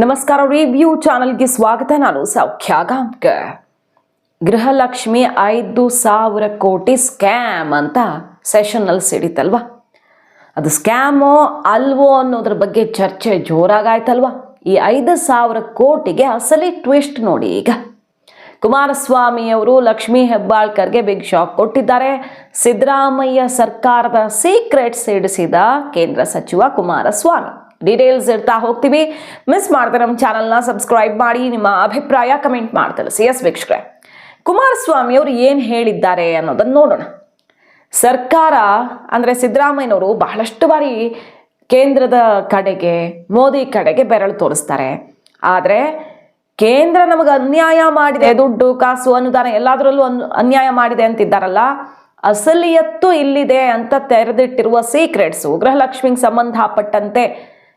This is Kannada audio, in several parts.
ನಮಸ್ಕಾರ ರಿವ್ಯೂ ಚಾನಲ್ಗೆ ಸ್ವಾಗತ. ನಾನು ಸೌಖ್ಯ ಗಾಂವ್ಕರ್ ಗೃಹಲಕ್ಷ್ಮಿ ಐದು ಸಾವಿರ ಕೋಟಿ ಸ್ಕ್ಯಾಮ್ ಅಂತ ಸೆಷನ್ನಲ್ಲಿ ಸಿಡಿತಲ್ವಾ? ಅದು ಸ್ಕ್ಯಾಮೋ ಅಲ್ವೋ ಅನ್ನೋದ್ರ ಬಗ್ಗೆ ಚರ್ಚೆ ಜೋರಾಗಾಯ್ತಲ್ವಾ? ಈ ಐದು ಸಾವಿರ ಕೋಟಿಗೆ ಅಸಲಿ ಟ್ವಿಸ್ಟ್ ನೋಡಿ ಈಗ. ಕುಮಾರಸ್ವಾಮಿಯವರು ಲಕ್ಷ್ಮೀ ಹೆಬ್ಬಾಳ್ಕರ್ಗೆ ಬಿಗ್ ಶಾಕ್ ಕೊಟ್ಟಿದ್ದಾರೆ. ಸಿದ್ದರಾಮಯ್ಯ ಸರ್ಕಾರದ ಸೀಕ್ರೆಟ್ಸ್ ಇಡಿಸಿದ ಕೇಂದ್ರ ಸಚಿವ ಕುಮಾರಸ್ವಾಮಿ. ಡೀಟೇಲ್ಸ್ ಇರ್ತಾ ಹೋಗ್ತೀವಿ. ಮಿಸ್ ಮಾಡ್ತಾರೆ ನಮ್ಮ ಚಾನಲ್ನ ಸಬ್ಸ್ಕ್ರೈಬ್ ಮಾಡಿ, ನಿಮ್ಮ ಅಭಿಪ್ರಾಯ ಕಮೆಂಟ್ ಮಾಡಿ ತಿಳಿಸಿ ಎಸ್ ವೀಕ್ಷಕರೇ. ಕುಮಾರಸ್ವಾಮಿ ಅವರು ಏನು ಹೇಳಿದ್ದಾರೆ ಅನ್ನೋದನ್ನು ನೋಡೋಣ. ಸರ್ಕಾರ ಅಂದರೆ ಸಿದ್ದರಾಮಯ್ಯನವರು ಬಹಳಷ್ಟು ಬಾರಿ ಕೇಂದ್ರದ ಕಡೆಗೆ, ಮೋದಿ ಕಡೆಗೆ ಬೆರಳು ತೋರಿಸ್ತಾರೆ. ಆದರೆ ಕೇಂದ್ರ ನಮಗೆ ಅನ್ಯಾಯ ಮಾಡಿದೆ, ದುಡ್ಡು, ಕಾಸು, ಅನುದಾನ ಎಲ್ಲದರಲ್ಲೂ ಅನ್, ಅನ್ಯಾಯ ಮಾಡಿದೆ ಅಂತಿದ್ದಾರಲ್ಲ, ಅಸಲಿಯತ್ತು ಇಲ್ಲಿದೆ ಅಂತ ತೆರೆದಿಟ್ಟಿರುವ ಸೀಕ್ರೆಟ್ಸು ಗೃಹಲಕ್ಷ್ಮಿಗೆ ಸಂಬಂಧಪಟ್ಟಂತೆ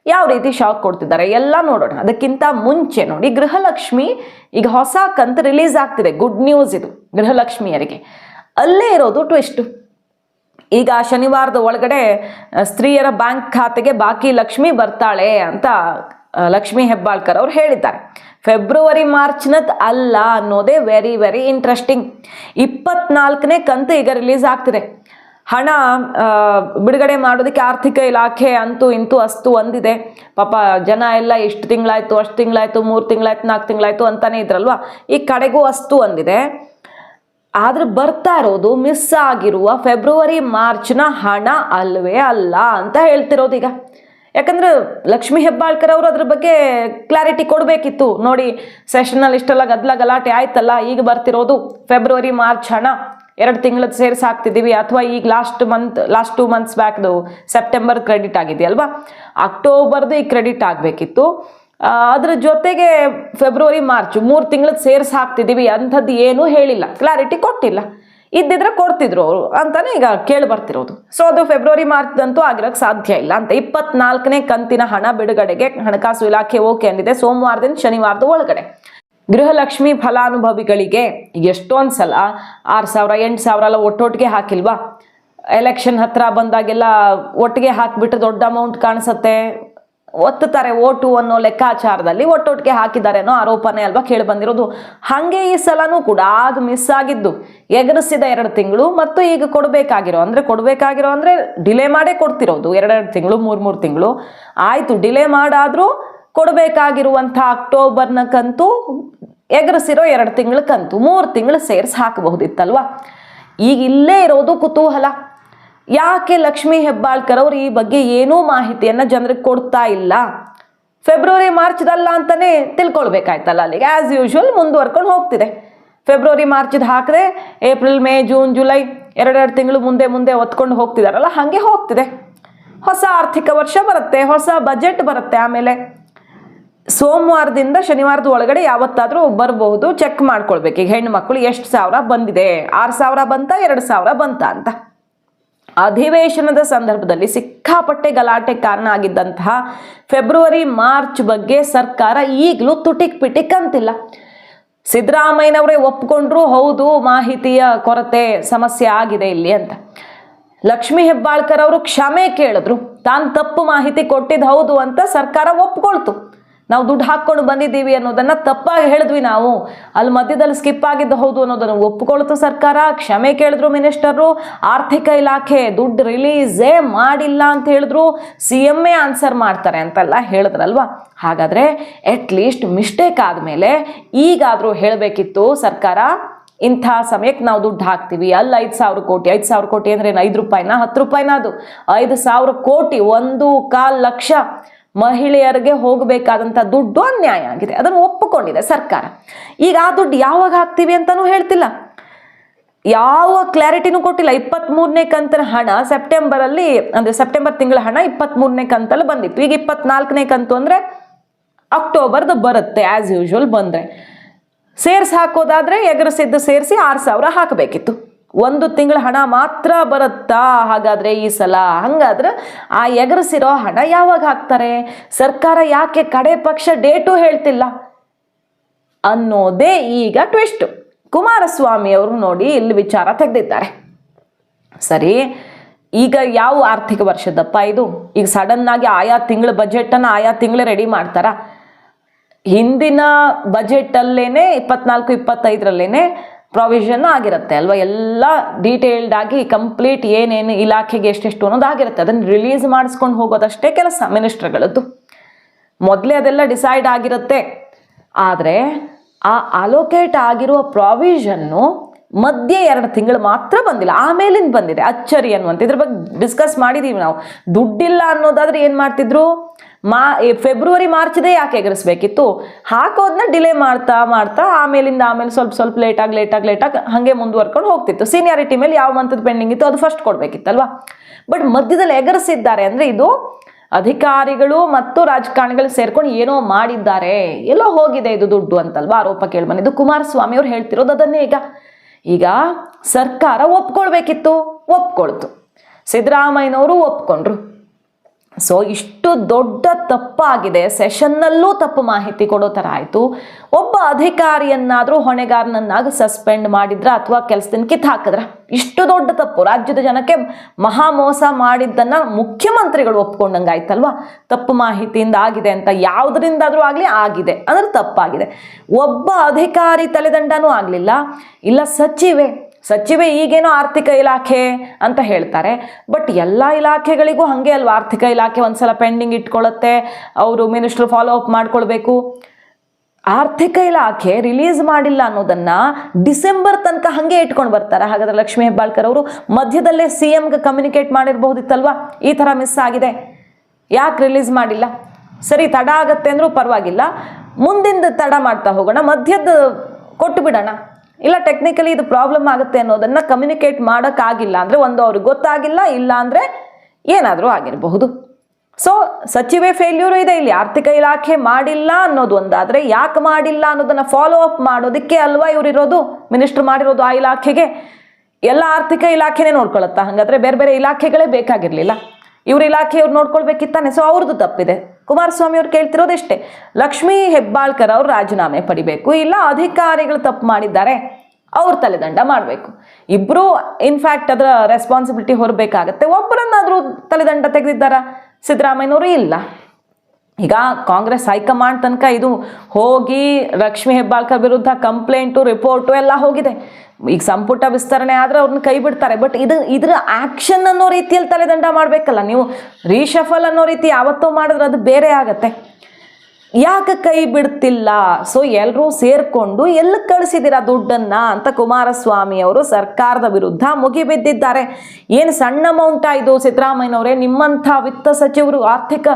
ಯಾವ ರೀತಿ ಶಾಕ್ ಕೊಡ್ತಿದ್ದಾರೆ ಎಲ್ಲ ನೋಡೋಣ. ಅದಕ್ಕಿಂತ ಮುಂಚೆ ನೋಡಿ, ಗೃಹಲಕ್ಷ್ಮಿ ಈಗ ಹೊಸ ಕಂತು ರಿಲೀಸ್ ಆಗ್ತಿದೆ. ಗುಡ್ ನ್ಯೂಸ್ ಇದು, ಗೃಹಲಕ್ಷ್ಮಿಯರಿಗೆ. ಅಲ್ಲೇ ಇರೋದು ಟ್ವಿಸ್ಟು ಈಗ ಶನಿವಾರದ ಒಳಗಡೆ ಸ್ತ್ರೀಯರ ಬ್ಯಾಂಕ್ ಖಾತೆಗೆ ಬಾಕಿ ಲಕ್ಷ್ಮಿ ಬರ್ತಾಳೆ ಅಂತ ಲಕ್ಷ್ಮಿ ಹೆಬ್ಬಾಳ್ಕರ್ ಅವ್ರು ಹೇಳಿದ್ದಾರೆ. ಫೆಬ್ರವರಿ ಮಾರ್ಚ್ನದ್ ಅಲ್ಲ ಅನ್ನೋದೇ ವೆರಿ ವೆರಿ ಇಂಟ್ರೆಸ್ಟಿಂಗ್ ಇಪ್ಪತ್ನಾಲ್ಕನೇ ಕಂತು ಈಗ ರಿಲೀಸ್ ಆಗ್ತಿದೆ. ಹಣ ಬಿಡುಗಡೆ ಮಾಡೋದಕ್ಕೆ ಆರ್ಥಿಕ ಇಲಾಖೆ ಅಂತೂ ಇಂತೂ ಅಸ್ತು ಒಂದಿದೆ. ಪಾಪ ಜನ ಎಲ್ಲ ಎಷ್ಟು ತಿಂಗಳಾಯ್ತು, ಅಷ್ಟು ತಿಂಗಳಾಯ್ತು, ಮೂರು ತಿಂಗಳಾಯ್ತು, ನಾಲ್ಕು ತಿಂಗಳಾಯ್ತು ಅಂತಾನೆ ಇದ್ರಲ್ವಾ? ಈ ಕಡೆಗೂ ಅಸ್ತು ಒಂದಿದೆ. ಆದ್ರೆ ಬರ್ತಾ ಇರೋದು ಮಿಸ್ ಆಗಿರುವ ಫೆಬ್ರವರಿ, ಮಾರ್ಚ್ನ ಹಣ ಅಲ್ವೇ ಅಲ್ಲ ಅಂತ ಹೇಳ್ತಿರೋದು ಈಗ. ಯಾಕಂದ್ರೆ ಲಕ್ಷ್ಮಿ ಹೆಬ್ಬಾಳ್ಕರ್ ಅವರು ಅದ್ರ ಬಗ್ಗೆ ಕ್ಲಾರಿಟಿ ಕೊಡಬೇಕಿತ್ತು. ನೋಡಿ ಸೆಷನಲ್ಲಿ ಇಷ್ಟೆಲ್ಲ ಗದ್ದಲ ಗಲಾಟೆ ಆಯ್ತಲ್ಲ, ಈಗ ಬರ್ತಿರೋದು ಫೆಬ್ರವರಿ, ಮಾರ್ಚ್ ಹಣ. ಎರಡು ತಿಂಗಳದ್ದು ಸೇರಿಸಿ ಹಾಕ್ತಿದ್ದೀವಿ ಅಥವಾ ಈಗ last month last two months ಬ್ಯಾಕ್ದು September credit ಆಗಿದೆಯಲ್ವಾ ಅಕ್ಟೋಬರ್ದು ಈಗ ಕ್ರೆಡಿಟ್ ಆಗಬೇಕಿತ್ತು. ಅದ್ರ ಜೊತೆಗೆ ಫೆಬ್ರವರಿ ಮಾರ್ಚ್ ಮೂರು ತಿಂಗಳದ್ದು ಸೇರಿಸಿ ಹಾಕ್ತಿದ್ದೀವಿ, ಅಂಥದ್ದು ಏನೂ ಹೇಳಿಲ್ಲ. ಕ್ಲಾರಿಟಿ ಕೊಟ್ಟಿಲ್ಲ. ಇದ್ದಿದ್ರೆ ಕೊಡ್ತಿದ್ರು ಅವರು ಅಂತಾನೆ ಈಗ ಕೇಳಿ ಬರ್ತಿರೋದು. ಸೊ ಅದು ಫೆಬ್ರವರಿ ಮಾರ್ಚ್ ಅಂತೂ ಆಗಿರೋಕ್ಕೆ ಸಾಧ್ಯ ಇಲ್ಲ ಅಂತ. ಇಪ್ಪತ್ನಾಲ್ಕನೇ ಕಂತಿನ ಹಣ ಬಿಡುಗಡೆಗೆ ಹಣಕಾಸು ಇಲಾಖೆ ಓಕೆ ಅಂದಿದೆ. ಸೋಮವಾರದಿಂದ ಶನಿವಾರದ ಒಳಗಡೆ. ಗೃಹಲಕ್ಷ್ಮಿ ಫಲಾನುಭವಿಗಳಿಗೆ ಎಷ್ಟೊಂದು ಸಲ ಆರು ಸಾವಿರ, ಎಂಟು ಸಾವಿರ ಎಲ್ಲ ಒಟ್ಟೊಟ್ಟಿಗೆ ಹಾಕಿಲ್ವಾ? ಎಲೆಕ್ಷನ್ ಹತ್ರ ಬಂದಾಗೆಲ್ಲ ಒಟ್ಟಿಗೆ ಹಾಕಿಬಿಟ್ರೆ ದೊಡ್ಡ ಅಮೌಂಟ್ ಕಾಣಿಸುತ್ತೆ. ಒತ್ತುತ್ತಾರೆ ಓಟು ಅನ್ನೋ ಲೆಕ್ಕಾಚಾರದಲ್ಲಿ ಒಟ್ಟೊಟ್ಟಿಗೆ ಹಾಕಿದ್ದಾರೆ ಅನ್ನೋ ಆರೋಪನೇ ಅಲ್ವಾ ಕೇಳಿ ಬಂದಿರೋದು. ಹಾಗೆ ಈ ಸಲನೂ ಕೂಡ ಆಗ ಮಿಸ್ ಆಗಿದ್ದು. ಎಗರಿಸಿದ ಎರಡು ತಿಂಗಳು ಮತ್ತು ಈಗ ಕೊಡಬೇಕಾಗಿರೋ ಅಂದರೆ ಕೊಡಬೇಕಾಗಿರೋ ಅಂದರೆ ಡಿಲೇ ಮಾಡೇ ಕೊಡ್ತಿರೋದು. ಎರಡೆರಡು ತಿಂಗಳು, ಮೂರು ಮೂರು ತಿಂಗಳು. ಆಯಿತು ಡಿಲೇ ಮಾಡಾದರೂ ಕೊಡಬೇಕಾಗಿರುವಂಥ ಅಕ್ಟೋಬರ್ನ ಕಂತು ಎಗರಿಸಿರೋ ಎರಡು ತಿಂಗಳ ಕಂತು ಮೂರು ತಿಂಗಳು ಸೇರಿಸಿ ಹಾಕಬಹುದಿತ್ತಲ್ವಾ? ಈಗ ಇಲ್ಲೇ ಇರೋದು ಕುತೂಹಲ. ಯಾಕೆ ಲಕ್ಷ್ಮೀ ಹೆಬ್ಬಾಳ್ಕರ್ ಅವರು ಈ ಬಗ್ಗೆ ಏನೂ ಮಾಹಿತಿಯನ್ನು ಜನರಿಗೆ ಕೊಡ್ತಾ ಇಲ್ಲ? ಫೆಬ್ರವರಿ, ಮಾರ್ಚ್ದಲ್ಲ ಅಂತಲೇ ತಿಳ್ಕೊಳ್ಬೇಕಾಯ್ತಲ್ಲ ಅಲ್ಲಿಗೆ. ಆ್ಯಸ್ ಯೂಶುವಲ್ ಮುಂದುವರ್ಕೊಂಡು ಹೋಗ್ತಿದೆ. ಫೆಬ್ರವರಿ, ಮಾರ್ಚ್ದು ಹಾಕಿದೆ ಏಪ್ರಿಲ್, ಮೇ, ಜೂನ್, ಜುಲೈ ಎರಡೆರಡು ತಿಂಗಳು ಮುಂದೆ ಮುಂದೆ ಒತ್ಕೊಂಡು ಹೋಗ್ತಿದಾರಲ್ಲ, ಹಾಗೆ ಹೋಗ್ತಿದೆ. ಹೊಸ ಆರ್ಥಿಕ ವರ್ಷ ಬರುತ್ತೆ, ಹೊಸ ಬಜೆಟ್ ಬರುತ್ತೆ ಆಮೇಲೆ. ಸೋಮವಾರದಿಂದ ಶನಿವಾರದ ಒಳಗಡೆ ಯಾವತ್ತಾದರೂ ಬರಬಹುದು ಚೆಕ್ ಮಾಡ್ಕೊಳ್ಬೇಕು. ಈಗ ಹೆಣ್ಣು ಮಕ್ಕಳು ಎಷ್ಟು ಸಾವಿರ ಬಂದಿದೆ? ಆರು ಸಾವಿರ ಬಂತ, ಎರಡು ಸಾವಿರ ಬಂತ ಅಂತ. ಅಧಿವೇಶನದ ಸಂದರ್ಭದಲ್ಲಿ ಸಿಕ್ಕಾಪಟ್ಟೆ ಗಲಾಟೆ ಕಾರಣ ಆಗಿದ್ದಂತಹ ಫೆಬ್ರವರಿ, ಮಾರ್ಚ್ ಬಗ್ಗೆ ಸರ್ಕಾರ ಈಗಲೂ ತುಟಿಕ್ ಪಿಟಿಕ್ ಅಂತಿಲ್ಲ. ಸಿದ್ದರಾಮಯ್ಯನವರೇ ಒಪ್ಕೊಂಡ್ರು, ಹೌದು, ಮಾಹಿತಿಯ ಕೊರತೆ ಸಮಸ್ಯೆ ಆಗಿದೆ ಇಲ್ಲಿ ಅಂತ. ಲಕ್ಷ್ಮೀ ಹೆಬ್ಬಾಳ್ಕರ್ ಅವರು ಕ್ಷಮೆ ಕೇಳಿದ್ರು. ತಾನು ತಪ್ಪು ಮಾಹಿತಿ ಕೊಟ್ಟಿದ್ದು ಹೌದು ಅಂತ ಸರ್ಕಾರ ಒಪ್ಕೊಳ್ತು. ನಾವು ದುಡ್ಡು ಹಾಕ್ಕೊಂಡು ಬಂದಿದ್ದೀವಿ ಅನ್ನೋದನ್ನ ತಪ್ಪಾಗಿ ಹೇಳಿದ್ವಿ ನಾವು. ಅಲ್ಲಿ ಮಧ್ಯದಲ್ಲಿ ಸ್ಕಿಪ್ ಆಗಿದ್ದು ಹೌದು ಅನ್ನೋದನ್ನು ಒಪ್ಪಿಕೊಳ್ತು ಸರ್ಕಾರ. ಕ್ಷಮೆ ಕೇಳಿದ್ರು ಮಿನಿಸ್ಟರು. ಆರ್ಥಿಕ ಇಲಾಖೆ ದುಡ್ಡು ರಿಲೀಸೇ ಮಾಡಿಲ್ಲ ಅಂತ ಹೇಳಿದ್ರು. ಸಿ ಎಂ ಎ ಆನ್ಸರ್ ಮಾಡ್ತಾರೆ ಅಂತೆಲ್ಲ ಹೇಳಿದ್ರಲ್ವಾ? ಹಾಗಾದ್ರೆ ಅಟ್ ಲೀಸ್ಟ್ ಮಿಸ್ಟೇಕ್ ಆದಮೇಲೆ ಈಗಾದರೂ ಹೇಳಬೇಕಿತ್ತು ಸರ್ಕಾರ, ಇಂಥ ಸಮಯಕ್ಕೆ ನಾವು ದುಡ್ಡು ಹಾಕ್ತೀವಿ. ಅಲ್ಲಿ ಐದು ಸಾವಿರ ಕೋಟಿ, ಐದು ಸಾವಿರ ಕೋಟಿ ಅಂದ್ರೆ ಏನು ಐದು ರೂಪಾಯಿನ? ಹತ್ತು ರೂಪಾಯಿನ ಅದು? ಐದು ಸಾವಿರ ಕೋಟಿ, ಒಂದು ಕಾಲ್ ಲಕ್ಷ. ಮಹಿಳೆಯರಿಗೆ ಹೋಗಬೇಕಾದಂಥ ದುಡ್ಡು ಅನ್ಯಾಯ ಆಗಿದೆ. ಅದನ್ನು ಒಪ್ಪಿಕೊಂಡಿದೆ ಸರ್ಕಾರ. ಈಗ ಆ ದುಡ್ಡು ಯಾವಾಗ ಹಾಕ್ತೀವಿ ಅಂತಾನೂ ಹೇಳ್ತಿಲ್ಲ. ಯಾವ ಕ್ಲಾರಿಟಿನೂ ಕೊಟ್ಟಿಲ್ಲ. ಇಪ್ಪತ್ತ್ಮೂರನೇ ಕಂತಿನ ಹಣ ಸೆಪ್ಟೆಂಬರಲ್ಲಿ, ಅಂದರೆ ಸೆಪ್ಟೆಂಬರ್ ತಿಂಗಳ ಹಣ ಇಪ್ಪತ್ತ್ಮೂರನೇ ಕಂತಲ್ಲಿ ಬಂದಿತ್ತು. ಈಗ ಇಪ್ಪತ್ನಾಲ್ಕನೇ ಕಂತು ಅಂದರೆ ಅಕ್ಟೋಬರ್ದು ಬರುತ್ತೆ ಆ್ಯಸ್ ಯೂಶುವಲ್ ಬಂದರೆ. ಸೇರ್ಸಿ ಹಾಕೋದಾದ್ರೆ ಎಗರಿಸಿದ್ದು ಸೇರಿಸಿ ಆರು ಸಾವಿರ ಹಾಕಬೇಕಿತ್ತು. ಒಂದು ತಿಂಗಳ ಹಣ ಮಾತ್ರ ಬರುತ್ತಾ? ಹಾಗಾದ್ರೆ ಈ ಸಲ ಹಂಗಾದ್ರೆ ಆ ಎಗರಿಸಿರೋ ಹಣ ಯಾವಾಗ ಹಾಕ್ತಾರೆ? ಸರ್ಕಾರ ಯಾಕೆ ಕಡೆ ಪಕ್ಷ ಡೇಟು ಹೇಳ್ತಿಲ್ಲ? ಅನ್ನೋದೇ ಈಗ ಟ್ವಿಸ್ಟ್ ಕುಮಾರಸ್ವಾಮಿ ಅವರು ನೋಡಿ ಇಲ್ಲಿ ವಿಚಾರ ತೆಗೆದಿದ್ದಾರೆ. ಸರಿ, ಈಗ ಯಾವ ಆರ್ಥಿಕ ವರ್ಷದಪ್ಪ ಇದು? ಈಗ ಸಡನ್ ಆಗಿ ಆಯಾ ತಿಂಗಳ ಬಜೆಟನ್ನು ಆಯಾ ತಿಂಗಳು ರೆಡಿ ಮಾಡ್ತಾರಾ? ಹಿಂದಿನ ಬಜೆಟ್ ಅಲ್ಲೇನೆ ಇಪ್ಪತ್ನಾಲ್ಕು, ಇಪ್ಪತ್ತೈದರಲ್ಲೇನೆ ಪ್ರಾವಿಷನ್ ಆಗಿರುತ್ತೆ ಅಲ್ವಾ? ಎಲ್ಲ ಡೀಟೇಲ್ಡ್ ಆಗಿ ಕಂಪ್ಲೀಟ್ ಏನೇನು ಇಲಾಖೆಗೆ ಎಷ್ಟೆಷ್ಟು ಅನ್ನೋದು ಆಗಿರುತ್ತೆ. ಅದನ್ನು ರಿಲೀಸ್ ಮಾಡಿಸ್ಕೊಂಡು ಹೋಗೋದಷ್ಟೇ ಕೆಲಸ ಮಿನಿಸ್ಟ್ರ್ಗಳದ್ದು ಮೊದಲೇ ಅದೆಲ್ಲ ಡಿಸೈಡ್ ಆಗಿರುತ್ತೆ. ಆದರೆ ಆ ಅಲೋಕೇಟ್ ಆಗಿರುವ ಪ್ರಾವಿಷನ್ನು ಮಧ್ಯೆ ಎರಡು ತಿಂಗಳು ಮಾತ್ರ ಬಂದಿಲ್ಲ. ಆಮೇಲಿಂದ ಬಂದಿದೆ. ಅಚ್ಚರಿ ಅನ್ನುವಂಥ ಇದ್ರ ಬಗ್ಗೆ ಡಿಸ್ಕಸ್ ಮಾಡಿದ್ದೀವಿ ನಾವು. ದುಡ್ಡಿಲ್ಲ ಅನ್ನೋದಾದ್ರೆ ಏನು ಮಾಡ್ತಿದ್ರು? ಮಾ ಫೆಬ್ರವರಿ ಮಾರ್ಚ್ದೇ ಯಾಕೆ ಎಗರಿಸ್ಬೇಕಿತ್ತು? ಹಾಕೋದನ್ನ ಡಿಲೇ ಮಾಡ್ತಾ ಮಾಡ್ತಾ ಆಮೇಲಿಂದ ಆಮೇಲೆ ಸ್ವಲ್ಪ ಸ್ವಲ್ಪ ಲೇಟಾಗಿ ಲೇಟಾಗಿ ಲೇಟಾಗಿ ಹಾಗೆ ಮುಂದುವರ್ಕೊಂಡು ಹೋಗ್ತಿತ್ತು. ಸೀನಿಯಾರಿಟಿ ಮೇಲೆ ಯಾವ ಮಂತದ ಪೆಂಡಿಂಗ್ ಇತ್ತು ಅದು ಫಸ್ಟ್ ಕೊಡಬೇಕಿತ್ತಲ್ವಾ? ಬಟ್ ಮಧ್ಯದಲ್ಲಿ ಎಗರಿಸಿದ್ದಾರೆ ಅಂದರೆ ಇದು ಅಧಿಕಾರಿಗಳು ಮತ್ತು ರಾಜಕಾರಣಿಗಳು ಸೇರ್ಕೊಂಡು ಏನೋ ಮಾಡಿದ್ದಾರೆ. ಎಲ್ಲೋ ಹೋಗಿದೆ ಇದು ದುಡ್ಡು ಅಂತಲ್ವಾ? ಆರೋಪ ಕೇಳ್ಬಂದಿದ್ದು ಕುಮಾರಸ್ವಾಮಿ ಅವ್ರು ಹೇಳ್ತಿರೋದು ಅದನ್ನೇ ಈಗ. ಈಗ ಸರ್ಕಾರ ಒಪ್ಕೊಳ್ಬೇಕಿತ್ತು, ಒಪ್ಕೊಳ್ತು. ಸಿದ್ದರಾಮಯ್ಯನವರು ಒಪ್ಕೊಂಡ್ರು. ಸೊ ಇಷ್ಟು ದೊಡ್ಡ ತಪ್ಪಾಗಿದೆ. ಸೆಷನ್ನಲ್ಲೂ ತಪ್ಪು ಮಾಹಿತಿ ಕೊಡೋ ಥರ ಆಯಿತು. ಒಬ್ಬ ಅಧಿಕಾರಿಯನ್ನಾದರೂ ಹೊಣೆಗಾರನನ್ನಾಗಿ ಸಸ್ಪೆಂಡ್ ಮಾಡಿದ್ರ ಅಥವಾ ಕೆಲಸದಿಂದ ಕಿತ್ತು ಹಾಕಿದ್ರ? ಇಷ್ಟು ದೊಡ್ಡ ತಪ್ಪು. ರಾಜ್ಯದ ಜನಕ್ಕೆ ಮಹಾ ಮೋಸ ಮಾಡಿದ್ದನ್ನು ಮುಖ್ಯಮಂತ್ರಿಗಳು ಒಪ್ಕೊಂಡಂಗೆ ಆಯ್ತಲ್ವಾ ತಪ್ಪು ಮಾಹಿತಿಯಿಂದ ಆಗಿದೆ ಅಂತ ಯಾವುದರಿಂದಾದರೂ ಆಗಲಿ ಆಗಿದೆ. ಅಂದ್ರೆ ತಪ್ಪಾಗಿದೆ. ಒಬ್ಬ ಅಧಿಕಾರಿ ತಲೆದಂಡನೂ ಆಗಲಿಲ್ಲ. ಇಲ್ಲ, ಸಚಿವೆ ಸಚಿವೆ ಈಗೇನೋ ಆರ್ಥಿಕ ಇಲಾಖೆ ಅಂತ ಹೇಳ್ತಾರೆ, ಬಟ್ ಎಲ್ಲ ಇಲಾಖೆಗಳಿಗೂ ಹಾಗೆ ಅಲ್ವಾ? ಆರ್ಥಿಕ ಇಲಾಖೆ ಒಂದ್ಸಲ ಪೆಂಡಿಂಗ್ ಇಟ್ಕೊಳ್ಳುತ್ತೆ, ಅವರು ಮಿನಿಸ್ಟ್ರು ಫಾಲೋ ಅಪ್ ಮಾಡ್ಕೊಳ್ಬೇಕು. ಆರ್ಥಿಕ ಇಲಾಖೆ ರಿಲೀಸ್ ಮಾಡಿಲ್ಲ ಅನ್ನೋದನ್ನ ಡಿಸೆಂಬರ್ ತನಕ ಹಾಗೆ ಇಟ್ಕೊಂಡು ಬರ್ತಾರೆ. ಹಾಗಾದ್ರೆ ಲಕ್ಷ್ಮೀ ಹೆಬ್ಬಾಳ್ಕರ್ ಅವರು ಮಧ್ಯದಲ್ಲೇ ಸಿ ಎಮ್ಗೆ ಕಮ್ಯುನಿಕೇಟ್ ಮಾಡಿರಬಹುದಿತ್ತಲ್ವಾ? ಈ ಥರ ಮಿಸ್ ಆಗಿದೆ. ಯಾಕೆ ರಿಲೀಸ್ ಮಾಡಿಲ್ಲ? ಸರಿ, ತಡ ಆಗತ್ತೆ ಅಂದರೂ ಪರವಾಗಿಲ್ಲ. ಮುಂದಿಂದ ತಡ ಮಾಡ್ತಾ ಹೋಗೋಣ. ಮಧ್ಯದ ಕೊಟ್ಟು ಬಿಡೋಣ ಇಲ್ಲ ಟೆಕ್ನಿಕಲಿ ಇದು ಪ್ರಾಬ್ಲಮ್ ಆಗುತ್ತೆ ಅನ್ನೋದನ್ನ ಕಮ್ಯುನಿಕೇಟ್ ಮಾಡೋಕ್ಕಾಗಿಲ್ಲ ಅಂದರೆ ಒಂದು ಅವ್ರಿಗೆ ಗೊತ್ತಾಗಿಲ್ಲ, ಇಲ್ಲ ಅಂದರೆ ಏನಾದರೂ ಆಗಿರಬಹುದು. ಸೊ ಸಚಿವೆ ಫೇಲ್ಯೂರು ಇದೆ, ಇಲ್ಲಿ ಆರ್ಥಿಕ ಇಲಾಖೆ ಮಾಡಿಲ್ಲ ಅನ್ನೋದು ಒಂದಾದರೆ ಯಾಕೆ ಮಾಡಿಲ್ಲ ಅನ್ನೋದನ್ನ ಫಾಲೋ ಅಪ್ ಮಾಡೋದಕ್ಕೆ ಅಲ್ವಾ ಇವರಿರೋದು? ಮಿನಿಸ್ಟರ್ ಮಾಡಿರೋದು ಆ ಇಲಾಖೆಗೆ. ಎಲ್ಲ ಆರ್ಥಿಕ ಇಲಾಖೆನೇ ನೋಡ್ಕೊಳತ್ತಾ? ಹಾಗಾದ್ರೆ ಬೇರೆ ಬೇರೆ ಇಲಾಖೆಗಳೇ ಬೇಕಾಗಿರಲಿಲ್ಲ. ಇವ್ರ ಇಲಾಖೆಯವ್ರು ನೋಡ್ಕೊಳ್ಬೇಕಿತ್ತಾನೆ? ಸೊ ಅವ್ರದ್ದು ತಪ್ಪಿದೆ. ಕುಮಾರಸ್ವಾಮಿ ಅವ್ರು ಕೇಳ್ತಿರೋದಿಷ್ಟೇ ಲಕ್ಷ್ಮೀ ಹೆಬ್ಬಾಳ್ಕರ್ ಅವರು ರಾಜೀನಾಮೆ ಪಡಿಬೇಕು, ಇಲ್ಲ ಅಧಿಕಾರಿಗಳು ತಪ್ಪು ಮಾಡಿದ್ದಾರೆ, ಅವ್ರ ತಲೆದಂಡ ಮಾಡಬೇಕು. ಇಬ್ಬರು ಇನ್ಫ್ಯಾಕ್ಟ್ ಅದರ ರೆಸ್ಪಾನ್ಸಿಬಿಲಿಟಿ ಹೊರಬೇಕಾಗತ್ತೆ. ಒಬ್ಬರನ್ನಾದರೂ ತಲೆದಂಡ ತೆಗೆದಿದ್ದಾರಾ? ಸಿದ್ದರಾಮಯ್ಯನವರು ಇಲ್ಲ. ಈಗ ಕಾಂಗ್ರೆಸ್ ಹೈಕಮಾಂಡ್ ತನಕ ಇದು ಹೋಗಿ ಲಕ್ಷ್ಮೀ ಹೆಬ್ಬಾಳ್ಕರ್ ವಿರುದ್ಧ ಕಂಪ್ಲೇಂಟು, ರಿಪೋರ್ಟು ಎಲ್ಲ ಹೋಗಿದೆ. ಈಗ ಸಂಪುಟ ವಿಸ್ತರಣೆ ಆದರೆ ಅವ್ರನ್ನ ಕೈ ಬಿಡ್ತಾರೆ. ಬಟ್ ಇದು, ಇದ್ರ ಆ್ಯಕ್ಷನ್ ಅನ್ನೋ ರೀತಿಯಲ್ಲಿ ತಲೆದಂಡ ಮಾಡಬೇಕಲ್ಲ. ನೀವು ರೀಶಫಲ್ ಅನ್ನೋ ರೀತಿ ಯಾವತ್ತೋ ಮಾಡಿದ್ರೆ ಅದು ಬೇರೆ ಆಗತ್ತೆ. ಯಾಕೆ ಕೈ ಬಿಡ್ತಿಲ್ಲ? ಸೊ ಎಲ್ಲರೂ ಸೇರಿಕೊಂಡು ಎಲ್ಲಿ ಕಳಿಸಿದ್ದೀರಾ ದುಡ್ಡನ್ನ ಅಂತ ಕುಮಾರಸ್ವಾಮಿ ಅವರು ಸರ್ಕಾರದ ವಿರುದ್ಧ ಮುಗಿಬಿದ್ದಿದ್ದಾರೆ ಏನು ಸಣ್ಣ ಅಮೌಂಟ ಇದು ಸಿದ್ದರಾಮಯ್ಯನವರೇ? ನಿಮ್ಮಂಥ ವಿತ್ತ ಸಚಿವರು, ಆರ್ಥಿಕ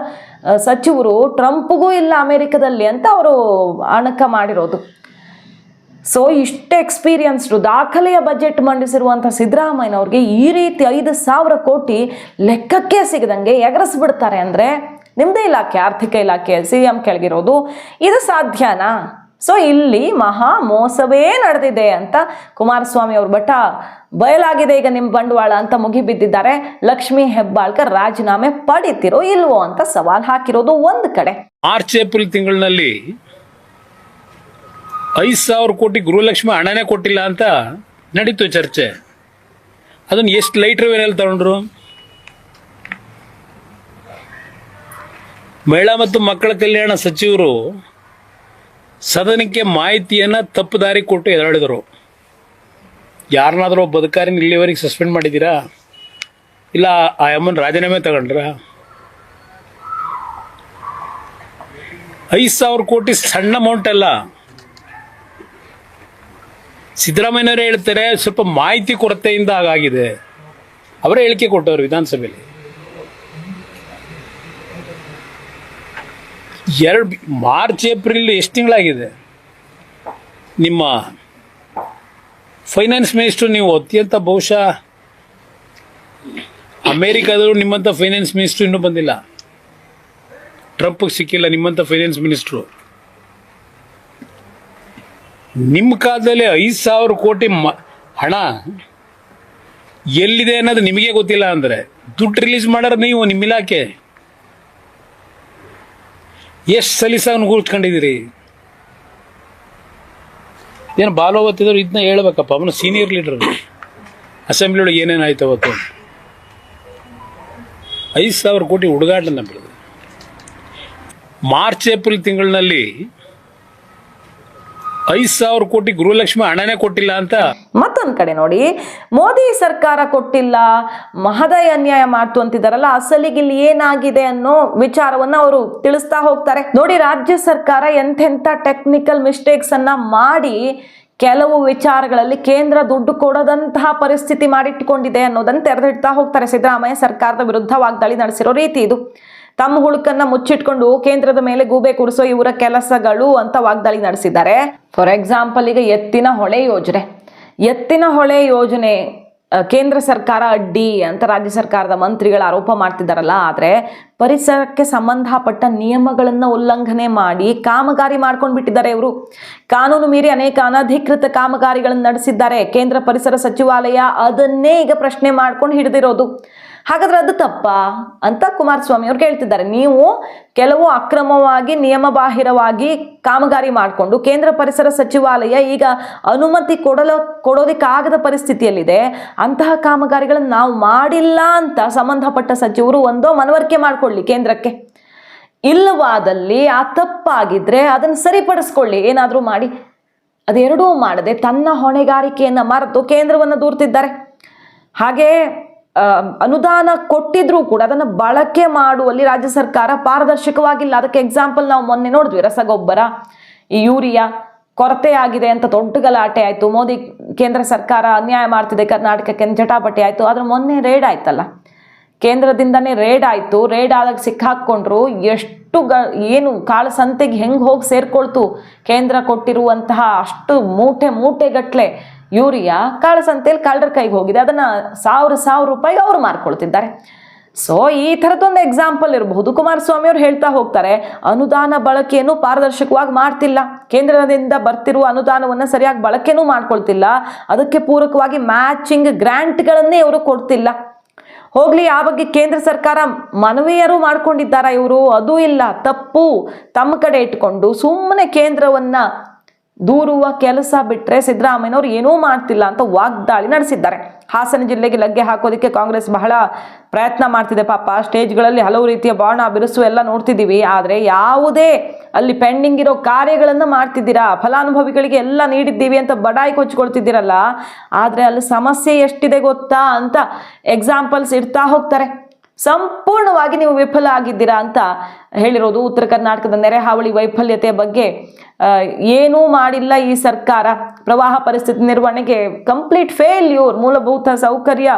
ಸಚಿವರು ಟ್ರಂಪ್ಗೂ ಇಲ್ಲ ಅಮೆರಿಕದಲ್ಲಿ ಅಂತ ಅವರು ಅಣಕ ಮಾಡಿರೋದು. ಸೊ ಇಷ್ಟು ಎಕ್ಸ್ಪೀರಿಯನ್ಸ್ಡು ದಾಖಲೆಯ ಬಜೆಟ್ ಮಂಡಿಸಿರುವಂಥ ಸಿದ್ದರಾಮಯ್ಯನವ್ರಿಗೆ ಈ ರೀತಿ ಐದು ಸಾವಿರ ಕೋಟಿ ಲೆಕ್ಕಕ್ಕೆ ಸಿಗದಂಗೆ ಎಗರಿಸ್ಬಿಡ್ತಾರೆ ಅಂದರೆ ನಿಮ್ಮದೇ ಇಲಾಖೆ, ಆರ್ಥಿಕ ಇಲಾಖೆ ಸಿ ಎಂ ಕೆಳಗಿರೋದು ಇದು ಸಾಧ್ಯನಾ? ಸೊ ಇಲ್ಲಿ ಮಹಾ ಮೋಸವೇ ನಡೆದಿದೆ ಅಂತ ಕುಮಾರಸ್ವಾಮಿ ಅವ್ರ ಬಟ ಬಯಲಾಗಿದೆ ಈಗ ನಿಮ್ಮ ಬಂಡವಾಳ ಅಂತ ಮುಗಿಬಿದ್ದಿದ್ದಾರೆ ಲಕ್ಷ್ಮಿ ಹೆಬ್ಬಾಳ್ಕರ್ ರಾಜೀನಾಮೆ ಪಡಿತಿರೋ ಇಲ್ವೋ ಅಂತ ಸವಾಲ್ ಹಾಕಿರೋದು ಒಂದು ಕಡೆ. ಮಾರ್ಚ್ ಏಪ್ರಿಲ್ ತಿಂಗಳಿನಲ್ಲಿ ಐದು ಸಾವಿರ ಕೋಟಿ ಗೃಹಲಕ್ಷ್ಮಿ ಹಣನೇ ಕೊಟ್ಟಿಲ್ಲ ಅಂತ ನಡೀತು ಚರ್ಚೆ. ಅದನ್ನು ಎಷ್ಟು ಲೈಟ್ರ್ ವೇನಲ್ಲಿ ತಗೊಂಡ್ರು? ಮಹಿಳಾ ಮತ್ತು ಮಕ್ಕಳ ಕಲ್ಯಾಣ ಸಚಿವರು ಸದನಕ್ಕೆ ಮಾಹಿತಿಯನ್ನು ತಪ್ಪು ದಾರಿ ಕೊಟ್ಟು ಎದುರಾಡಿದರು. ಯಾರನ್ನಾದರೂ ಒಬ್ಬ ಅಧಿಕಾರಿನ ಇಲ್ಲಿವರೆಗೆ ಸಸ್ಪೆಂಡ್ ಮಾಡಿದ್ದೀರಾ? ಇಲ್ಲ ಆ ಅಮ್ಮನ ರಾಜೀನಾಮೆ ತಗೊಂಡ್ರಾ? ಐದು ಸಾವಿರ ಕೋಟಿ ಸಣ್ಣ ಅಮೌಂಟ್ ಅಲ್ಲ. ಸಿದ್ದರಾಮಯ್ಯನವರೇ ಹೇಳ್ತಾರೆ ಸ್ವಲ್ಪ ಮಾಹಿತಿ ಕೊರತೆಯಿಂದ ಹಾಗಾಗಿದೆ. ಅವರೇ ಹೇಳಿಕೆ ಕೊಟ್ಟವರು ವಿಧಾನಸಭೆಯಲ್ಲಿ. ಎರಡು ಮಾರ್ಚ್, ಏಪ್ರಿಲ್ ಎಷ್ಟು ತಿಂಗಳಾಗಿದೆ? ನಿಮ್ಮ ಫೈನಾನ್ಸ್ ಮಿನಿಸ್ಟ್ರು ನೀವು ಅತ್ಯಂತ ಬಹುಶಃ ಅಮೇರಿಕಾದವರು ನಿಮ್ಮಂಥ ಫೈನಾನ್ಸ್ ಮಿನಿಸ್ಟ್ರು ಇನ್ನೂ ಬಂದಿಲ್ಲ. ಟ್ರಂಪ್ಗೆ ಸಿಕ್ಕಿಲ್ಲ ನಿಮ್ಮಂಥ ಫೈನಾನ್ಸ್ ಮಿನಿಸ್ಟ್ರು. ನಿಮ್ಮ ಕಾಲದಲ್ಲಿ ಐದು ಸಾವಿರ ಕೋಟಿ ಮ- ಹಣ ಎಲ್ಲಿದೆ ಅನ್ನೋದು ನಿಮಗೆ ಗೊತ್ತಿಲ್ಲ ಅಂದರೆ ದುಡ್ಡು ರಿಲೀಸ್ ಮಾಡೋರು ನೀವು, ನಿಮ್ಮ ಇಲಾಖೆ. ಎಷ್ಟು ಸಲೀಸಾಗಿ ಕೂತ್ಕೊಂಡಿದ್ದೀರಿ ಏನು ಬಾಲೋವತ್ತಿದ್ರು ಇದನ್ನ ಹೇಳ್ಬೇಕಪ್ಪ, ಅವನು ಸೀನಿಯರ್ ಲೀಡರ್ ಅಸೆಂಬ್ಲಿ ಒಳಗೆ ಏನೇನಾಯ್ತು ಅವತ್ತು? ಐದು ಸಾವಿರ ಕೋಟಿ ಹುಡುಗಾಟನ ಬೆಳೆದು ಮಾರ್ಚ್, ಏಪ್ರಿಲ್ ತಿಂಗಳಿನಲ್ಲಿ ಐದ್ ಸಾವಿರ ಕೋಟಿ ಗೃಹಲಕ್ಷ್ಮಿ ಹಣನೇ ಕೊಟ್ಟಿಲ್ಲ ಅಂತ? ಮತ್ತೊಂದ್ ಕಡೆ ನೋಡಿ, ಮೋದಿ ಸರ್ಕಾರ ಕೊಟ್ಟಿಲ್ಲ, ಮಹದಾಯಿ ಅನ್ಯಾಯ ಮಾಡ್ತು ಅಂತಿದಾರಲ್ಲ, ಅಸಲಿಗೆ ಇಲ್ಲಿ ಏನಾಗಿದೆ ಅನ್ನೋ ವಿಚಾರವನ್ನ ಅವರು ತಿಳಿಸ್ತಾ ಹೋಗ್ತಾರೆ. ನೋಡಿ, ರಾಜ್ಯ ಸರ್ಕಾರ ಎಂತೆಂಥ ಟೆಕ್ನಿಕಲ್ ಮಿಸ್ಟೇಕ್ಸ್ ಅನ್ನ ಮಾಡಿ ಕೆಲವು ವಿಚಾರಗಳಲ್ಲಿ ಕೇಂದ್ರ ದುಡ್ಡು ಕೊಡದಂತಹ ಪರಿಸ್ಥಿತಿ ಮಾಡಿಟ್ಟುಕೊಂಡಿದೆ ಅನ್ನೋದನ್ನ ತೆರೆದಿಡ್ತಾ ಹೋಗ್ತಾರೆ ಸಿದ್ದರಾಮಯ್ಯ ಸರ್ಕಾರದ ವಿರುದ್ಧ ವಾಗ್ದಾಳಿ ನಡೆಸಿರೋ ರೀತಿ ಇದು. ತಮ್ಮ ಹುಳುಕನ್ನ ಮುಚ್ಚಿಟ್ಕೊಂಡು ಕೇಂದ್ರದ ಮೇಲೆ ಗೂಬೆ ಕೂರಿಸೋ ಇವರ ಕೆಲಸಗಳು ಅಂತ ವಾಗ್ದಾಳಿ ನಡೆಸಿದ್ದಾರೆ. ಫಾರ್ ಎಕ್ಸಾಂಪಲ್ ಈಗ ಎತ್ತಿನ ಹೊಳೆ ಯೋಜನೆ. ಎತ್ತಿನ ಹೊಳೆ ಯೋಜನೆ ಕೇಂದ್ರ ಸರ್ಕಾರ ಅಡ್ಡಿ ಅಂತ ರಾಜ್ಯ ಸರ್ಕಾರದ ಮಂತ್ರಿಗಳು ಆರೋಪ ಮಾಡ್ತಿದ್ದಾರಲ್ಲ, ಆದರೆ ಪರಿಸರಕ್ಕೆ ಸಂಬಂಧಪಟ್ಟ ನಿಯಮಗಳನ್ನು ಉಲ್ಲಂಘನೆ ಮಾಡಿ ಕಾಮಗಾರಿ ಮಾಡ್ಕೊಂಡು ಬಿಟ್ಟಿದ್ದಾರೆ ಇವರು. ಕಾನೂನು ಮೀರಿ ಅನೇಕ ಅನಧಿಕೃತ ಕಾಮಗಾರಿಗಳನ್ನು ನಡೆಸಿದ್ದಾರೆ. ಕೇಂದ್ರ ಪರಿಸರ ಸಚಿವಾಲಯ ಅದನ್ನೇ ಈಗ ಪ್ರಶ್ನೆ ಮಾಡ್ಕೊಂಡು ಹಿಡಿದಿರೋದು. ಹಾಗಾದ್ರೆ ಅದು ತಪ್ಪಾ ಅಂತ ಕುಮಾರಸ್ವಾಮಿ ಅವ್ರು ಕೇಳ್ತಿದ್ದಾರೆ. ನೀವು ಕೆಲವು ಅಕ್ರಮವಾಗಿ, ನಿಯಮಬಾಹಿರವಾಗಿ ಕಾಮಗಾರಿ ಮಾಡಿಕೊಂಡು ಕೇಂದ್ರ ಪರಿಸರ ಸಚಿವಾಲಯ ಈಗ ಅನುಮತಿ ಕೊಡಲು, ಕೊಡೋದಕ್ಕಾಗದ ಪರಿಸ್ಥಿತಿಯಲ್ಲಿದೆ. ಅಂತಹ ಕಾಮಗಾರಿಗಳನ್ನು ನಾವು ಮಾಡಿಲ್ಲ ಅಂತ ಸಂಬಂಧಪಟ್ಟ ಸಚಿವರು ಒಂದೋ ಮನವರಿಕೆ ಮಾಡಿಕೊಳ್ಳಿ ಕೇಂದ್ರಕ್ಕೆ. ಇಲ್ಲವಾದಲ್ಲಿ ಆ ತಪ್ಪಾಗಿದ್ರೆ ಅದನ್ನು ಸರಿಪಡಿಸ್ಕೊಳ್ಳಿ. ಏನಾದರೂ ಮಾಡಿ. ಅದೆರಡೂ ಮಾಡದೆ ತನ್ನ ಹೊಣೆಗಾರಿಕೆಯನ್ನು ಮರೆತು ಕೇಂದ್ರವನ್ನು ದೂರ್ತಿದ್ದಾರೆ. ಹಾಗೆ ಅನುದಾನ ಕೊಟ್ಟಿದ್ರೂ ಕೂಡ ಅದನ್ನು ಬಳಕೆ ಮಾಡುವಲ್ಲಿ ರಾಜ್ಯ ಸರ್ಕಾರ ಪಾರದರ್ಶಕವಾಗಿಲ್ಲ. ಅದಕ್ಕೆ ಎಕ್ಸಾಂಪಲ್ ನಾವು ಮೊನ್ನೆ ನೋಡಿದ್ವಿ, ರಸಗೊಬ್ಬರ, ಈ ಯೂರಿಯಾ ಕೊರತೆ ಆಗಿದೆ ಅಂತ ದೊಡ್ಡ ಗಲಾಟೆ ಆಯಿತು. ಮೋದಿ ಕೇಂದ್ರ ಸರ್ಕಾರ ಅನ್ಯಾಯ ಮಾಡ್ತಿದೆ, ಕರ್ನಾಟಕಕ್ಕೆ ಜಟಾಪಟಿ ಆಯಿತು. ಆದ್ರೆ ಮೊನ್ನೆ ರೇಡ್ ಆಯ್ತಲ್ಲ? ಕೇಂದ್ರದಿಂದನೇ ರೇಡ್ ಆಯಿತು. ರೇಡ್ ಆದಾಗ ಸಿಕ್ಕಾಕ್ಕೊಂಡ್ರು ಎಷ್ಟು ಗ, ಏನು ಕಾಳು ಸಂತೆಗೆ ಹೆಂಗೆ ಹೋಗಿ ಸೇರ್ಕೊಳ್ತು? ಕೇಂದ್ರ ಕೊಟ್ಟಿರುವಂತಹ ಅಷ್ಟು ಮೂಟೆ ಮೂಟೆಗಟ್ಲೆ ಯೂರಿಯಾ ಕಾಳಸಂತೇಲಿ ಸಂತೆಯಲ್ಲಿ ಕಳ್ಳರ ಕೈಗೆ ಹೋಗಿದೆ. ಅದನ್ನು ಸಾವಿರ ಸಾವಿರ ರೂಪಾಯಿಗೆ ಅವರು ಮಾರ್ಕೊಳ್ತಿದ್ದಾರೆ. ಸೊ ಈ ಥರದ್ದೊಂದು ಎಕ್ಸಾಂಪಲ್ ಇರಬಹುದು. ಕುಮಾರಸ್ವಾಮಿ ಅವರು ಹೇಳ್ತಾ ಹೋಗ್ತಾರೆ, ಅನುದಾನ ಬಳಕೆಯನ್ನು ಪಾರದರ್ಶಕವಾಗಿ ಮಾಡ್ತಿಲ್ಲ. ಕೇಂದ್ರದಿಂದ ಬರ್ತಿರುವ ಅನುದಾನವನ್ನು ಸರಿಯಾಗಿ ಬಳಕೆನೂ ಮಾಡ್ಕೊಳ್ತಿಲ್ಲ. ಅದಕ್ಕೆ ಪೂರಕವಾಗಿ ಮ್ಯಾಚಿಂಗ್ ಗ್ರ್ಯಾಂಟ್ಗಳನ್ನೇ ಇವರು ಕೊಡ್ತಿಲ್ಲ. ಹೋಗ್ಲಿ, ಆ ಬಗ್ಗೆ ಕೇಂದ್ರ ಸರ್ಕಾರ ಮನವಿಯರು ಮಾಡ್ಕೊಂಡಿದ್ದಾರಾ ಇವರು? ಅದು ಇಲ್ಲ. ತಪ್ಪು. ತಮ್ಮ ಕಡೆ ಇಟ್ಕೊಂಡು ಸುಮ್ಮನೆ ಕೇಂದ್ರವನ್ನ ದೂರುವ ಕೆಲಸ ಬಿಟ್ಟರೆ ಸಿದ್ದರಾಮಯ್ಯನವರು ಏನೂ ಮಾಡ್ತಿಲ್ಲ ಅಂತ ವಾಗ್ದಾಳಿ ನಡೆಸಿದ್ದಾರೆ. ಹಾಸನ ಜಿಲ್ಲೆಗೆ ಲಗ್ಗೆ ಹಾಕೋದಕ್ಕೆ ಕಾಂಗ್ರೆಸ್ ಬಹಳ ಪ್ರಯತ್ನ ಮಾಡ್ತಿದೆ ಪಾಪ. ಸ್ಟೇಜ್ಗಳಲ್ಲಿ ಹಲವು ರೀತಿಯ ಬಾಣ, ಬಿರುಸು ಎಲ್ಲ ನೋಡ್ತಿದ್ದೀವಿ. ಆದರೆ ಯಾವುದೇ ಅಲ್ಲಿ ಪೆಂಡಿಂಗ್ ಇರೋ ಕಾರ್ಯಗಳನ್ನು ಮಾಡ್ತಿದ್ದೀರಾ? ಫಲಾನುಭವಿಗಳಿಗೆ ಎಲ್ಲ ನೀಡಿದ್ದೀವಿ ಅಂತ ಬಡಾಯಿ ಕೊಚ್ಕೊಳ್ತಿದ್ದೀರಲ್ಲ ಆದರೆ ಅಲ್ಲಿ ಸಮಸ್ಯೆ ಎಷ್ಟಿದೆ ಗೊತ್ತಾ ಅಂತ ಎಕ್ಸಾಂಪಲ್ಸ್ ಇಡ್ತಾ ಹೋಗ್ತಾರೆ. ಸಂಪೂರ್ಣವಾಗಿ ನೀವು ವಿಫಲ ಆಗಿದ್ದೀರಾ ಅಂತ ಹೇಳಿರೋದು ಉತ್ತರ ಕರ್ನಾಟಕದ ನೆರೆ ಹಾವಳಿ ವೈಫಲ್ಯತೆ ಬಗ್ಗೆ ಏನೂ ಮಾಡಿಲ್ಲ ಈ ಸರ್ಕಾರ. ಪ್ರವಾಹ ಪರಿಸ್ಥಿತಿ ನಿರ್ವಹಣೆಗೆ ಕಂಪ್ಲೀಟ್ ಫೇಲ್ಯೂರ್ ಮೂಲಭೂತ ಸೌಕರ್ಯ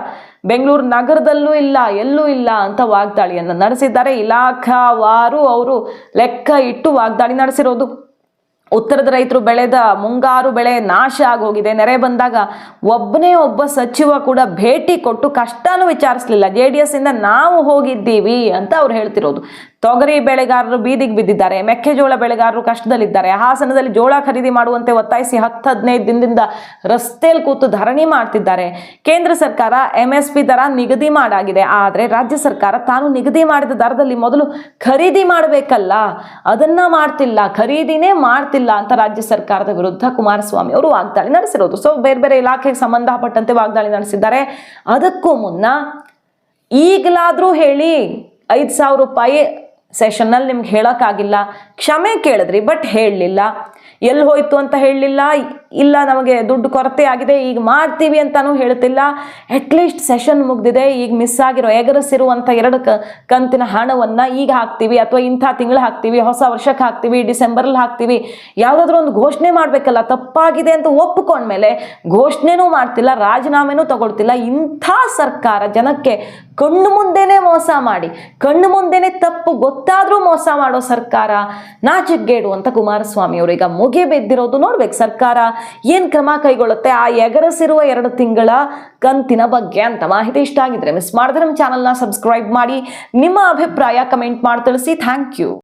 ಬೆಂಗಳೂರು ನಗರದಲ್ಲೂ ಇಲ್ಲ, ಎಲ್ಲೂ ಇಲ್ಲ ಅಂತ ವಾಗ್ದಾಳಿಯನ್ನು ನಡೆಸಿದ್ದಾರೆ. ಇಲಾಖಾವಾರು ಅವರು ಲೆಕ್ಕ ಇಟ್ಟು ವಾಗ್ದಾಳಿ ನಡೆಸಿರೋದು. ಉತ್ತರದ ರೈತರು ಬೆಳೆದ ಮುಂಗಾರು ಬೆಳೆ ನಾಶ ಆಗೋಗಿದೆ. ನೆರೆ ಬಂದಾಗ ಒಬ್ಬನೇ ಒಬ್ಬ ಸಚಿವ ಕೂಡ ಭೇಟಿ ಕೊಟ್ಟು ಕಷ್ಟನೂ ವಿಚಾರಿಸಲಿಲ್ಲ. ಜೆ ಇಂದ ನಾವು ಹೋಗಿದ್ದೀವಿ ಅಂತ ಅವ್ರು ಹೇಳ್ತಿರೋದು. ತೊಗರಿ ಬೆಳೆಗಾರರು ಬೀದಿಗೆ ಬಿದ್ದಿದ್ದಾರೆ, ಮೆಕ್ಕೆಜೋಳ ಬೆಳೆಗಾರರು ಕಷ್ಟದಲ್ಲಿದ್ದಾರೆ. ಹಾಸನದಲ್ಲಿ ಜೋಳ ಖರೀದಿ ಮಾಡುವಂತೆ ಒತ್ತಾಯಿಸಿ ಹತ್ತು ಹದಿನೈದು ದಿನದಿಂದ ರಸ್ತೆಯಲ್ಲಿ ಕೂತು ಧರಣಿ ಮಾಡ್ತಿದ್ದಾರೆ. ಕೇಂದ್ರ ಸರ್ಕಾರ ಎಂ ಎಸ್ ಪಿ ದರ ನಿಗದಿ ಮಾಡಾಗಿದೆ. ಆದರೆ ರಾಜ್ಯ ಸರ್ಕಾರ ತಾನು ನಿಗದಿ ಮಾಡಿದ ದರದಲ್ಲಿ ಮೊದಲು ಖರೀದಿ ಮಾಡಬೇಕಲ್ಲ, ಅದನ್ನ ಮಾಡ್ತಿಲ್ಲ, ಖರೀದಿನೇ ಮಾಡ್ತಿಲ್ಲ ಅಂತ ರಾಜ್ಯ ಸರ್ಕಾರದ ವಿರುದ್ಧ ಕುಮಾರಸ್ವಾಮಿ ಅವರು ವಾಗ್ದಾಳಿ ನಡೆಸಿರೋದು. ಸೊ ಬೇರೆ ಬೇರೆ ಇಲಾಖೆಗೆ ಸಂಬಂಧಪಟ್ಟಂತೆ ವಾಗ್ದಾಳಿ ನಡೆಸಿದ್ದಾರೆ. ಅದಕ್ಕೂ ಮುನ್ನ ಈಗಲಾದರೂ ಹೇಳಿ ಐದು ಸಾವಿರ ರೂಪಾಯಿ ಸೆಷನ್ನಲ್ಲಿ ನಿಮ್ಗೆ ಹೇಳೋಕ್ಕಾಗಿಲ್ಲ. ಕ್ಷಮೆ ಕೇಳಿದ್ರಿ ಬಟ್ ಹೇಳಲಿಲ್ಲ. ಎಲ್ಲಿ ಹೋಯ್ತು ಅಂತ ಹೇಳಲಿಲ್ಲ, ಇಲ್ಲ ನಮಗೆ ದುಡ್ಡು ಕೊರತೆ ಆಗಿದೆ, ಈಗ ಮಾಡ್ತೀವಿ ಅಂತಾನೂ ಹೇಳ್ತಿಲ್ಲ. ಅಟ್ಲೀಸ್ಟ್ ಸೆಷನ್ ಮುಗ್ದಿದೆ, ಈಗ ಮಿಸ್ ಆಗಿರೋ, ಎಗರಿಸಿರುವಂಥ ಎರಡು ಕಂತಿನ ಹಣವನ್ನು ಈಗ ಹಾಕ್ತೀವಿ, ಅಥವಾ ಇಂಥ ತಿಂಗಳು ಹಾಕ್ತೀವಿ, ಹೊಸ ವರ್ಷಕ್ಕೆ ಹಾಕ್ತೀವಿ ಡಿಸೆಂಬರಲ್ಲಿ ಹಾಕ್ತೀವಿ. ಯಾವುದಾದ್ರೂ ಒಂದು ಘೋಷಣೆ ಮಾಡಬೇಕಲ್ಲ, ತಪ್ಪಾಗಿದೆ ಅಂತ ಒಪ್ಪಿಕೊಂಡ್ಮೇಲೆ ಘೋಷಣೆನೂ ಮಾಡ್ತಿಲ್ಲ, ರಾಜೀನಾಮೆನೂ ತಗೊಳ್ತಿಲ್ಲ. ಇಂಥ ಸರ್ಕಾರ ಜನಕ್ಕೆ ಕಣ್ಣು ಮುಂದೆನೇ ಮೋಸ ಮಾಡಿ, ಕಣ್ಣು ಮುಂದೆನೇ ತಪ್ಪು ಗೊತ್ತಾದ್ರೂ ಮೋಸ ಮಾಡೋ ಸರ್ಕಾರ ನಾಚಿಗೇಡು ಅಂತ ಕುಮಾರಸ್ವಾಮಿ ಅವರು ಈಗ ಮುಗಿ ಬಿದ್ದಿರೋದು ನೋಡ್ಬೇಕು. ಸರ್ಕಾರ ಏನ್ ಕ್ರಮ ಕೈಗೊಳ್ಳುತ್ತೆ? ಆ ಎಗರಸಿರುವ ಎರಡು ತಿಂಗಳ ಕಂತಿನ ಬಗ್ಗೆ ಅಂತ ಮಾಹಿತಿ ಇಷ್ಟ ಆಗಿದ್ರೆ ಮಿಸ್ ಮಾಡಿದ್ರೆ ನಮ್ಮ ಚಾನಲ್ನ ಸಬ್ಸ್ಕ್ರೈಬ್ ಮಾಡಿ. ನಿಮ್ಮ ಅಭಿಪ್ರಾಯ ಕಮೆಂಟ್ ಮಾಡಿ ತಿಳಿಸಿ. Thank you